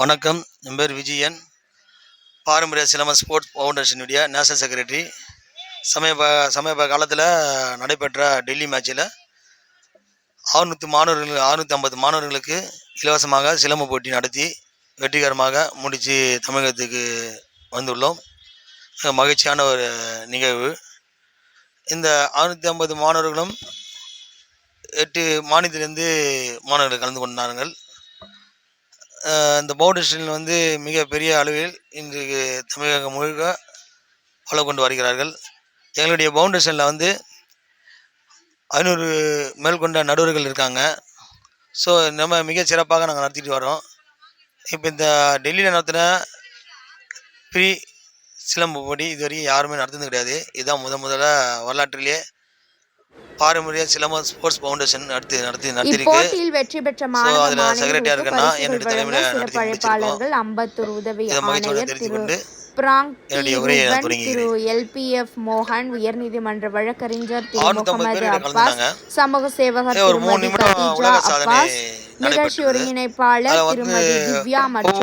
வணக்கம். என் பேர் விஜயன். பாரம்பரிய சிலம்பம் ஸ்போர்ட்ஸ் ஃபவுண்டேஷனுடைய நேஷனல் செக்ரட்டரி. சமீப சமீப காலத்தில் நடைபெற்ற டெல்லி மேட்ச்சில் அறுநூற்றி மாணவர்கள் அறுநூற்றி ஐம்பது மாணவர்களுக்கு இலவசமாக சிலம்ப போட்டி நடத்தி வெற்றிகரமாக முடித்து தமிழகத்துக்கு வந்துள்ளோம். மிக மகிழ்ச்சியான ஒரு நிகழ்வு. இந்த அறுநூற்றி ஐம்பது மாணவர்களும் எட்டு மாநிலத்திலிருந்து மாணவர்கள் கலந்து கொண்டார்கள். இந்த பவுண்டேஷன் வந்து மிகப்பெரிய அளவில் இன்றைக்கு தமிழகம் முழுக்க வளம் கொண்டு வருகிறார்கள். எங்களுடைய பவுண்டேஷனில் வந்து ஐநூறு மேல் கொண்ட நடுவர்கள் இருக்காங்க. ஸோ நம்ம மிக சிறப்பாக நாங்கள் நடத்திட்டு வரோம் இப்போ இந்த டெல்லியில் நடத்தின ப்ரீ சிலம்பு போட்டி இது யாருமே நடத்துனது கிடையாது. இதுதான் முத முதல்ல வரலாற்றிலேயே பாரம்பரிய சிலம்ப ஸ்போர்ட்ஸ் ஃபவுண்டேஷன் நடத்தி நடத்தி இப்போட்டியில் வெற்றி பெற்ற மாணவ மாணவிகளுக்கு இருக்கேன்னா, என்னுடைய தலைமையில நடத்தி. அழைப்பாளர்கள் அம்பத்தூர் உதவி ஆணையர் திரு எல்பிஎஃப் மோகன் உயர்நீதிமன்ற வழக்கறிஞர் திரு 650 முகமது பேர் அப்பாஸ் கலந்தாங்க. சமூக சேவகர் திருமதி கதீஜா அப்பாஸ் நிகழ்ச்சி ஒருங்கிணைப்பாளர் திருமதி திவ்யா மற்றும்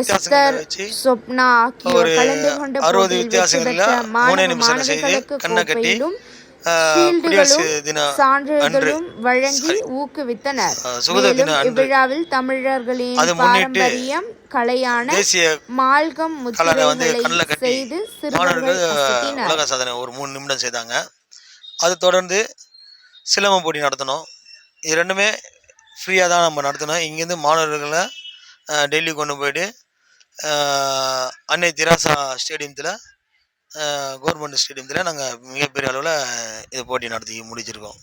எஸ்தர் சொப்னா ஆகியோர் கலந்து கொண்ட போட்டியில் வெற்றி பெற்ற மாணவ மாணவிகளுக்கு கோப்பையிலும் சான்றிதழும் வழங்கி ஊக்குவித்தனர். மேலும் இவ்விழாவில் தமிழர்களின் பாரம்பரியம் கலையான தேசிய மால்கம் கலரை வந்து முத்திரைகளை கண்ணில் கட்டி செய்து சிறுவர்கள் மாணவர்கள் உலக சாதனை ஒரு மூணு நிமிடம் செய்தாங்க. அது தொடர்ந்து சிலம்பம் போட்டி நடத்தினோம் இது ரெண்டுமே ஃப்ரீயாக தான் நம்ம நடத்தினோம் இங்கேருந்து மாணவர்களை டெல்லி கொண்டு போயிட்டு அன்னை திராசா ஸ்டேடியத்தில் கவர்மெண்ட் ஸ்டேடியத்தில் நாங்கள் மிகப்பெரிய அளவில் இது போட்டி நடத்தி முடிச்சிருக்கோம்.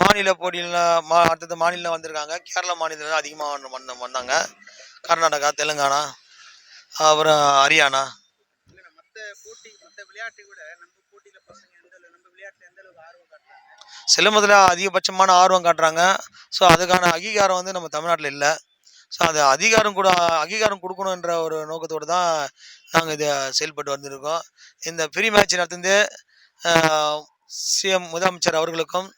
மாநில போட்டியில் மா அடுத்தது மாநிலம் வந்திருக்காங்க. கேரளா மாநிலத்தில் அதிகமாக வந்த வந்தாங்க. கர்நாடகா தெலுங்கானா அப்புறம் ஹரியானா. சிலம்பத்தில் அதிகபட்சமான ஆர்வம் காட்டுறாங்க. ஸோ அதுக்கான அங்கீகாரம் வந்து நம்ம தமிழ்நாட்டில் இல்லை. ஸோ அது அதிகாரம் கூட அங்கீகாரம் கொடுக்கணுன்ற ஒரு நோக்கத்தோடு தான் நாங்கள் இதை செயல்பட்டு வந்திருக்கோம். இந்த ஃப்ரீ மேட்ச் நடத்துந்து சிஎம் முதலமைச்சர் அவர்களுக்கும்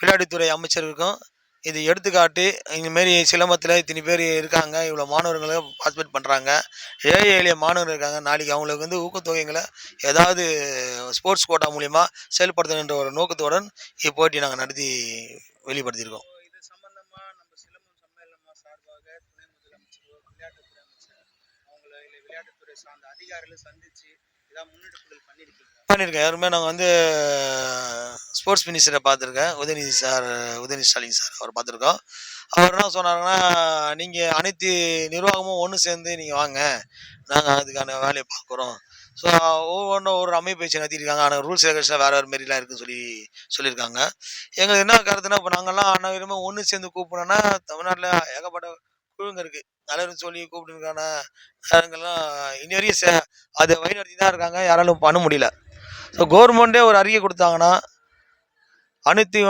விளையாட்டுத்துறை அமைச்சருக்கும் இது எடுத்துக்காட்டி இந்தமாரி சிலம்பத்தில் இத்தனை பேர் இருக்காங்க இவ்வளோ மாணவர்களும் பார்ட்டிசிபேட் பண்ணுறாங்க ஏழை எளிய மாணவர்கள் இருக்காங்க. நாளைக்கு அவங்களுக்கு வந்து ஊக்கத்தொகைங்களை ஏதாவது ஸ்போர்ட்ஸ் கோட்டா மூலிமா செயல்படுத்தணுன்ற ஒரு நோக்கத்துடன் இப்போட்டி நாங்கள் நடத்தி வெளிப்படுத்தியிருக்கோம் இது சம்பந்தமா நம்ம சிலம்பம் சம்மேளனமா சார்பாக துணை முதலமைச்சர் விளையாட்டுத்துறை அமைச்சர் அவங்கள இல்லை விளையாட்டுத்துறை சார்ந்த அதிகாரிகளை சந்திச்சு பண்ணியிருக்கேன் யாருமே நாங்கள் வந்து ஸ்போர்ட்ஸ் மினிஸ்டரை பார்த்துருக்கேன். உதயநிதி சார் உதயநிதி ஸ்டாலின் சார் அவர் பார்த்துருக்கோம். அவர் என்ன சொன்னாருன்னா நீங்கள் அனைத்து நிர்வாகமும் ஒன்று சேர்ந்து நீங்கள் வாங்க. நாங்கள் அதுக்கான வேலையை பார்க்குறோம். ஸோ ஒவ்வொன்றும் ஒரு அமைப்பு வச்சு நடத்திருக்காங்க. ஆனால் ரூல்ஸ் ரெகுலேஷன் வேறு வேறு மாரிலாம் இருக்குன்னு சொல்லி சொல்லியிருக்காங்க. எங்களுக்கு என்ன கருத்துனா இப்போ நாங்கள்லாம் அனைவருமே ஒன்று சேர்ந்து கூப்பிடணும்னா தமிழ்நாட்டில் ஏகப்பட்ட குழுங்க இருக்குது தலைவர் சொல்லி கூப்பிட்டுருக்கான? நேரங்கள்லாம் இனி வரையும் சே அதை வழிநடத்தி தான் இருக்காங்க. யாராலும் பண்ண முடியல. ஸோ கவர்மெண்ட்டே ஒரு அறிக்கை கொடுத்தாங்கன்னா அனைத்து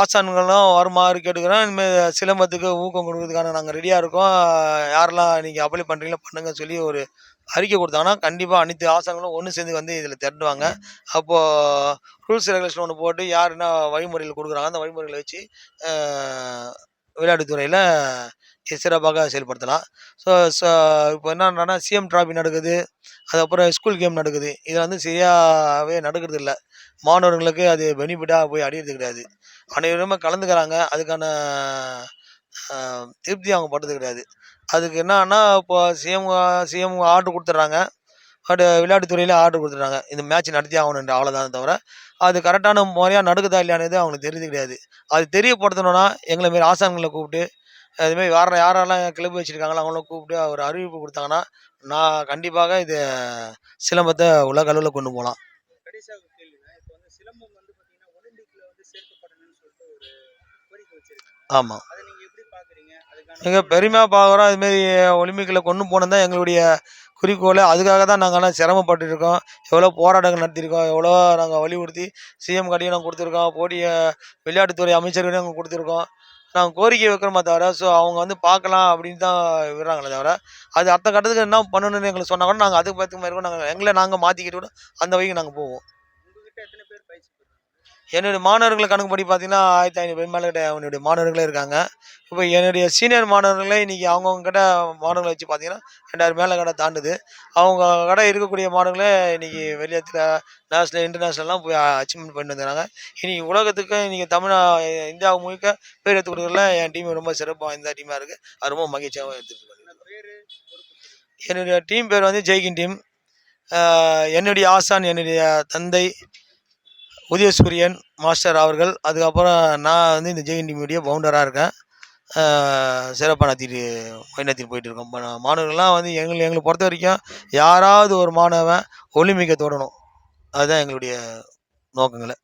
ஆசான்களும் வருமாறு கேட்டுக்கிறோம். இனிமேல் சிலம்பத்துக்கு ஊக்கம் கொடுக்கறதுக்கான நாங்கள் ரெடியாக இருக்கோம். யாரெல்லாம் நீங்கள் அப்ளை பண்ணுறீங்களோ பண்ணுங்கன்னு சொல்லி ஒரு அறிக்கை கொடுத்தாங்கன்னா கண்டிப்பாக அனைத்து ஆசான்களும் ஒன்று சேர்ந்து வந்து இதில் திரட்டுவாங்க. அப்போது ரூல்ஸ் ரெகுலேஷன் ஒன்று போட்டு யார் என்ன வழிமுறையில் கொடுக்குறாங்க அந்த வழிமுறைகளை வச்சு விளையாட்டுத்துறையில் சிறப்பாக செயல்படுத்தலாம். ஸோ ஸோ இப்போ என்னன்னா சிஎம் டிராஃபி நடக்குது. அதுக்கப்புறம் ஸ்கூல் கேம் நடக்குது. இதில் வந்து சரியாகவே நடக்கிறது இல்லை. மாணவர்களுக்கு அது பெனிஃபிட்டாக போய் அடையிறது கிடையாது. அனைவருமே கலந்துக்கிறாங்க. அதுக்கான திருப்தி அவங்க பட்டது கிடையாது. அதுக்கு என்னன்னா இப்போ சிஎம் சிஎம் ஆர்டர் கொடுத்துட்றாங்க. பட் விளையாட்டுத்துறையில் ஆர்டர் கொடுத்துட்றாங்க. இந்த மேட்ச் நடத்தி ஆகணுன்ற அவ்வளோதான் தவிர அது கரெக்டான முறையாக நடக்குதா இல்லையானது அவங்களுக்கு தெரியுது கிடையாது. அது தெரியப்படுத்தணும்னா எங்களை மாரி ஆசான்களை கூப்பிட்டு அதுமாரி வேறு யாரெல்லாம் கிளப் வச்சுருக்காங்களோ அவங்கள கூப்பிட்டு ஒரு அறிவிப்பு கொடுத்தாங்கன்னா நான் கண்டிப்பாக இது சிலம்பத்தை உலக அளவில் கொண்டு போகலாம் ஆமாம் எங்கள் பெருமையாக பார்க்குறோம் இதுமாரி ஒலிம்பிக்கில் கொண்டு போனது தான் எங்களுடைய குறிக்கோள். அதுக்காக தான் நாங்கள்லாம் சிரமப்பட்டு இருக்கோம். எவ்வளோ போராட்டங்கள் நடத்தியிருக்கோம் எவ்வளோ நாங்கள் வலியுறுத்தி சிஎம் கடையும் நாங்கள் கொடுத்துருக்கோம் போட்டிய விளையாட்டுத்துறை அமைச்சர்களையும் நாங்கள் கொடுத்துருக்கோம். நாங்கள் கோரிக்கை வைக்கிறோமா தவிர ஸோ அவங்க வந்து பார்க்கலாம் அப்படின்னு தான் விடுறாங்களே தவிர அது அடுத்த கட்டத்துக்கு என்ன பண்ணணும்னு எங்களுக்கு சொன்னால் கூட நாங்கள் அதுக்கு பார்த்து மாதிரி கூட நாங்கள் எங்களை நாங்கள் மாற்றிக்கிட்டு கூட அந்த வழிக்கு நாங்கள் போவோம். என்னுடைய மாணவர்களை கணக்குப்படி பார்த்தீங்கன்னா ஆயிரத்தி ஐநூறு பேர் மேலே என்னுடைய மாணவர்களே இருக்காங்க. இப்போ என்னுடைய சீனியர் மாணவர்களே இன்றைக்கி அவங்கவுங்க கிட்ட மாணவர்களை வச்சு பார்த்தீங்கன்னா ரெண்டாயிரம் மேலே கடை தாண்டுது. அவங்க கடை இருக்கக்கூடிய மாணவர்களே இன்றைக்கி வெளியத்தில் நேஷனல் இன்டர்நேஷ்னல்லாம் போய் அச்சீவ்மெண்ட் பண்ணிட்டு வந்துக்கிறாங்க இன்றைக்கி உலகத்துக்கு இன்றைக்கி தமிழ் இந்தியா முழுக்க பேர் எடுத்து கொடுக்குறதுல என் டீம் ரொம்ப சிறப்பாக இந்த டீமாக இருக்குது அது ரொம்ப மகிழ்ச்சியாகவும் எடுத்துகிட்டு என்னுடைய டீம் பேர் வந்து ஜெய்கின் டீம் என்னுடைய ஆசான் என்னுடைய தந்தை உதயசூரியன் மாஸ்டர் அவர்கள் அதுக்கப்புறம் நான் வந்து இந்த ஜெய்கின் டீமுடைய பவுண்டராக இருக்கேன். சிறப்பாக நடத்திட்டு வழிநடத்திட்டு போயிட்டு இருக்கோம். இப்போ மாணவர்கள்லாம் வந்து எங்களை எங்களை பொறுத்த வரைக்கும் யாராவது ஒரு மாணவன் ஒலிம்பிக்கை தொடணும் அதுதான் எங்களுடைய நோக்கங்களை.